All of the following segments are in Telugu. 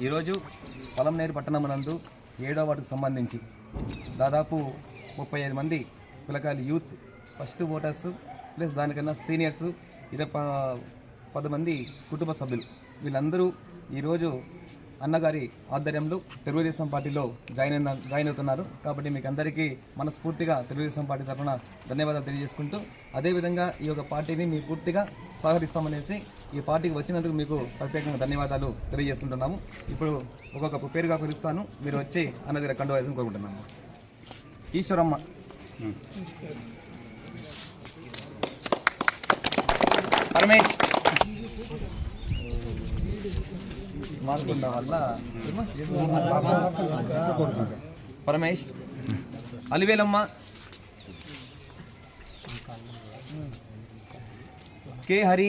ఈరోజు పొలంనేరు పట్టణమునందు ఏడో వార్డుకు సంబంధించి దాదాపు ముప్పై ఐదు మంది పిల్లకాయలు యూత్ ఫస్ట్ ఓటర్స్ ప్లస్ దానికన్నా సీనియర్స్ ఇరవై ప- పది మంది కుటుంబ సభ్యులు. వీళ్ళందరూ ఈరోజు అన్నగారి ఆధ్వర్యంలో తెలుగుదేశం పార్టీలో జాయిన్ అయిన జాయిన్ అవుతున్నారు. కాబట్టి మీకు అందరికీ మనస్ఫూర్తిగా తెలుగుదేశం పార్టీ తరఫున ధన్యవాదాలు తెలియజేసుకుంటూ అదేవిధంగా ఈ యొక్క పార్టీని మీ పూర్తిగా సహకరిస్తామనేసి ఈ పార్టీకి వచ్చినందుకు మీకు ప్రత్యేకంగా ధన్యవాదాలు తెలియజేసుకుంటున్నాము. ఇప్పుడు ఒక్కొక్క పేరుగా పిలుస్తాను. మీరు వచ్చి అన్న దగ్గర కండు వేసుకుని కోరుకుంటున్నాము ఈశ్వరమ్మ. పరమేష్ వల్ల పరమేష్ అలివేలమ్మ. కే హరి.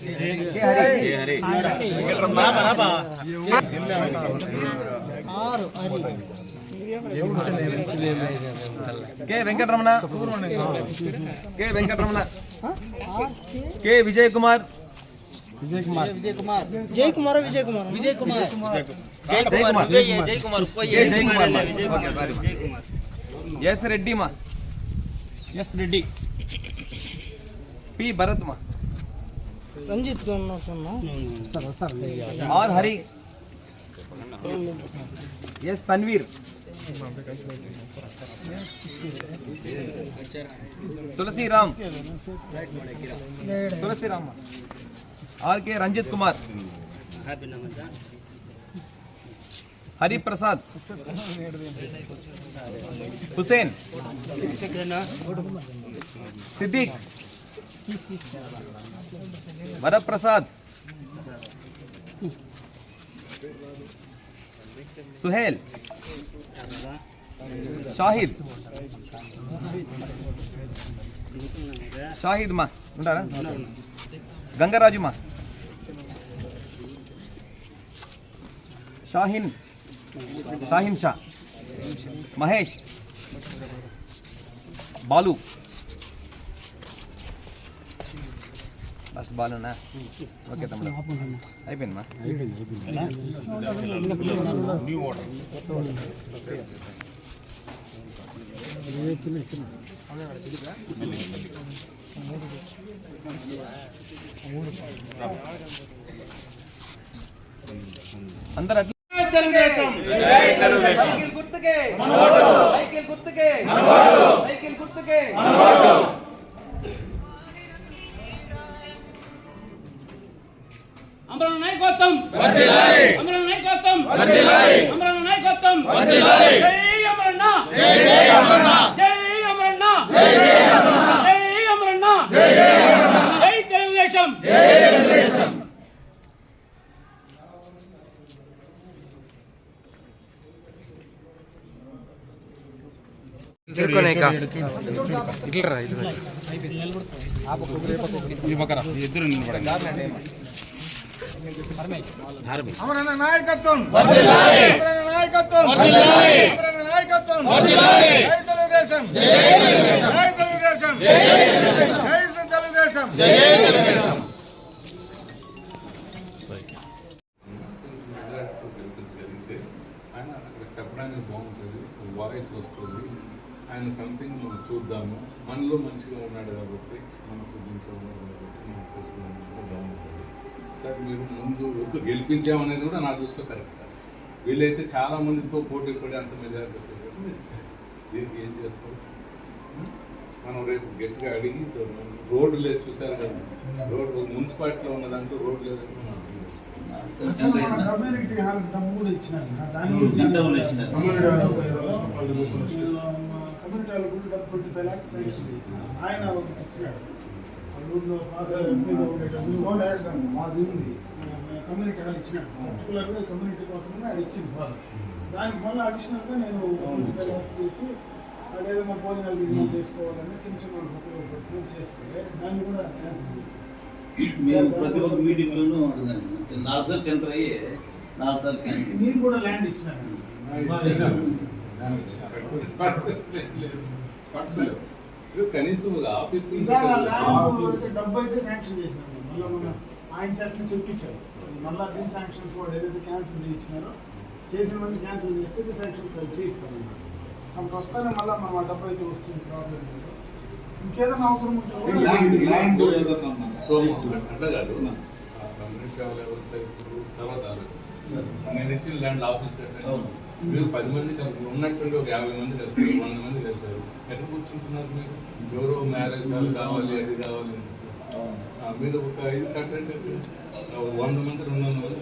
కే హరి కే వెంకటరమణ కే వెంకటరమణ కే విజయ్ కుమార్ జై కుమార్ విజయ్ కుమార్ విజయ్ కుమార్ జై కుమార్ జై కుమార్ జై జై కుమార్ మా. ఓకే సారీ మా. ఎస్ రెడ్డి మా ఎస్ రెడ్డి ರಂಜಿತ್ और Hari? Yes Panveer. Tulsi Ram Tulsi Ram R K Ranjit Kumar. Hariprasad. Hussain. Siddique. Siddique Varaprasad Suhail Shahid Shahid మా ఉంటారా గంగరాజు మా షాహిన్ షాహిన్ షా మహేష్ బాలు లాస్ట్ బాలునా ఓకే తమ్ముడు అయిపోయిందమ్మా అందరు అట్లా సైకిల్ గుర్తుకే సైకిల్ గుర్తుకే సైకిల్ గుర్తుకే నాయకత్వం. అమరణ నాయకత్వం. అమరణ నాయకత్వం. జై అమరణ. జై అమరణ. జై అమరణ. జై అమరణ. జై తెలుగుదేశం. తిరుకోనేక ఇట్లరా ఇట్లా ఇద్దరు నిలబడండి. అమరణ నాయకత్వం. అమరణ నాయకత్వం. అమరణ నాయకత్వం. జై తెలుగుదేశం. జై తెలుగుదేశం. జై తెలుగుదేశం. జై తెలుగుదేశం. చెప్పడానికి బాగుంటుంది. వాయిస్ వస్తుంది. ఆయన సంథింగ్ మనం చూద్దాము మనలో మంచిగా ఉన్నాడు కాబట్టి మనకు దీంట్లో ఉన్నాడు కాబట్టి మనం బాగుంటుంది సార్ మీరు ముందు ఎప్పుడు గెలిపించామనేది కూడా నా దృష్టిలో కరెక్ట్ వీళ్ళైతే చాలా మందితో పోటీ పడి అంత మెజారిటీ దీనికి ఏం చేస్తారు మనం రేపు గట్టిగా అడిగి రోడ్డు లేదు చూసారు కదా రోడ్డు మున్సిపాలిటీలో ఉన్న దాంట్లో రోడ్డు లేదంటే మనం అర్థం ట్వంటీ ఫైవ్ ల్యాక్స్ ఆయన ఒకటి ఇచ్చినాడు ఊర్లో ఫాదర్ మీద ఉండేటప్పుడు మాది ఉంది. కమ్యూనిటీ హాల్ ఇచ్చినాడు పర్టికులర్గా కమ్యూనిటీ కోసం అది ఇచ్చింది ఫాదర్ దానికి మళ్ళీ అడిషనల్గా నేను ల్యాక్స్ చేసి అదేవిధంగా భోజనాలు గిన్నెలు చేసుకోవాలని చిన్న చిన్న ఉపయోగపడుతుంది చేస్తే దాన్ని కూడా క్యాన్సిల్ చేసి మేము ప్రతి ఒక్క మీటింగ్లోనూ నాలుగు సార్లు టెంపర్ అయ్యి నాలుగు సార్లు క్యాన్సిల్ మీరు కూడా ల్యాండ్ ఇచ్చినారు. ఇది కనీసం ఆఫీస్ డబ్బు అయితే శాంక్షన్ చేసినాము మళ్ళీ ఆయన చేత చూపించారు మళ్ళీ రీశాంక్షన్స్ కూడా ఏదైతే క్యాన్సిల్ చేయించినారో చేసినవన్నీ క్యాన్సిల్ చేస్తే రీశాంక్షన్స్ అవి చేయిస్తాను కాబట్టి వస్తానే మళ్ళీ మనం ఆ డబ్బు అయితే వస్తుంది ప్రాబ్లం లేదు ఇంకేదైనా అవసరం ఉంటే తర్వాత నేను ఇచ్చిన ల్యాండ్ ఆఫీస్ మీరు పది మంది కలిసి ఉన్నట్టుండి ఒక యాభై మంది కలిసారు వంద మంది కలిసారు ఎక్కడ కూర్చుంటున్నారు మీరు? ఎవరో మ్యారేజ్ కావాలి అది కావాలి మీరు ఒక ఐదు కట్టండి వంద మంది రెండు వందల మంది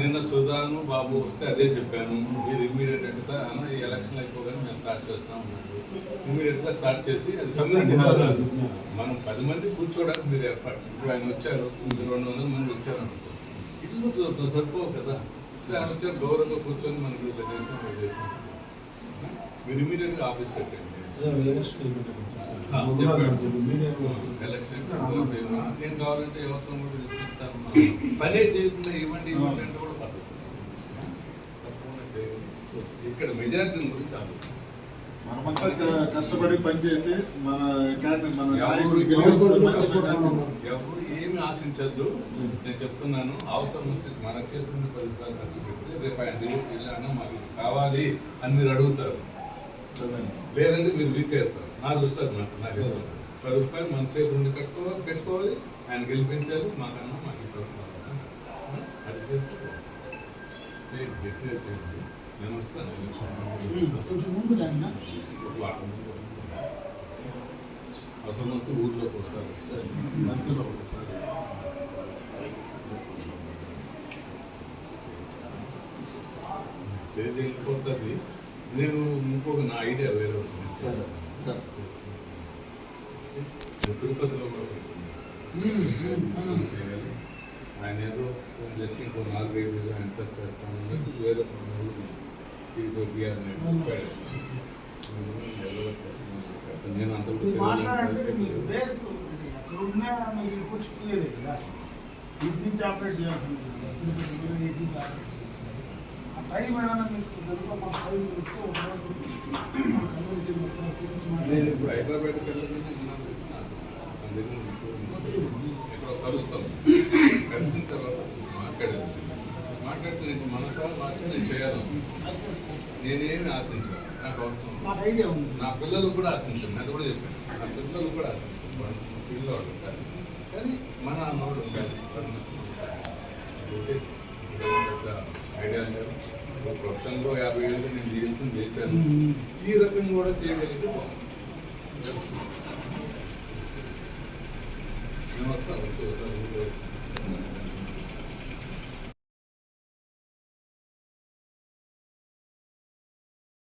నిన్న సుధాను బాబు వస్తే అదే చెప్పాను. మీరు ఇమ్మీడియట్ అంటే సార్ అన్న ఈ ఎలక్షన్ అయిపోగానే మేము స్టార్ట్ చేస్తాం అన్నాడు. ఇమ్మీడియట్గా స్టార్ట్ చేసి అది కమ్యూనిటీ హాల్ కాదు. మనం పది మంది కూర్చోవడానికి మీరు ఏర్పాటు ఇప్పుడు ఆయన వచ్చారు మీరు రెండు వందల మంది వచ్చారు ఇల్లు సరిపోవు కదా. అసలు ఆయన వచ్చారు గౌరవంగా కూర్చొని మనకి ఇట్లా చేసాం ఇట్లా చేసాం మీరు ఇమ్మీడియట్గా ఆఫీస్ కట్టండి. ఆ, చెప్పాడు. ఎలక్షన్ అయిపోయింది, చేయమా. నేను కావాలంటే యువతం కూడా ఇప్పిస్తాను పనే చేయకుండా ఇవ్వండి ఇవ్వండి అంటే కూడా చేయండి. ఇక్కడ మెజారిటీ గురించి ఆలోచించాలి మనమంతా కష్టపడి పనిచేసి మన మన ఎవరు ఏమి ఆశించద్దు. నేను చెప్తున్నాను అవసరం వస్తే మన చేతుల్లో పది రూపాయలు ఖర్చు పెడితే రేపు ఆయన వెళ్ళాను మాకు కావాలి అని మీరు అడుగుతారు. లేదంటే మీరు వీక్ అవుతారు. నా దృష్టి నాకు నాకు ఇష్టం. పది రూపాయలు మన చేతుల నుండి కట్టుకోవాలి పెట్టుకోవాలి ఆయన గెలిపించాలి మాకన్నా మాకు ఇప్పుడు అది చేస్తే చేయండి నేను వస్తాను. కొంచెం ముందు. అవసరం వస్తే ఊర్లోకి ఒకసారి వస్తే మంత్రిలో ఒకసారి. చేతి వెళ్ళిపోతుంది. నేను ఇంకొక నా ఐడియా వేరే ఉంది సరే, సరే. నేను తిరుపతిలో కూడా. ఆయన ఏదో జస్ట్ ఇంకో నాలుగైదు వేలు ఆయన టచ్ చేస్తాను వేరే పనులు బిఆర్ నేను అంత కదా. ఇటు నుంచి ఆపరేట్ తిరుపతి ఇటు నుంచి ఆపరేట్ టైం ఏమైనా మీకు మా టైం నేను ఇప్పుడు హైదరాబాద్కి వెళ్ళగానే నాకు నాకు మన దగ్గర ఇంకో ఎక్కడో కలుస్తాం కలిసిన తర్వాత మాట్లాడేది. మాట్లాడితే నేను మనసా భాష నేను చేయాలి? నేనేమి ఆశించాను. నాకు అవసరం. నా పిల్లలు కూడా ఆశించాను. అది కూడా చెప్పాను. నా పిల్లలు కూడా ఆశించాను. పిల్లవాడు కానీ మన అన్నవాడు ఉంటారు పెద్ద ఐడియా లేదు ఒక ప్రొఫెషన్లో యాభై ఏళ్ళు నేను చేయాల్సింది చేశాను. ఈ రకం కూడా చేయగలిగితే బాగుంది నేను వస్తాను.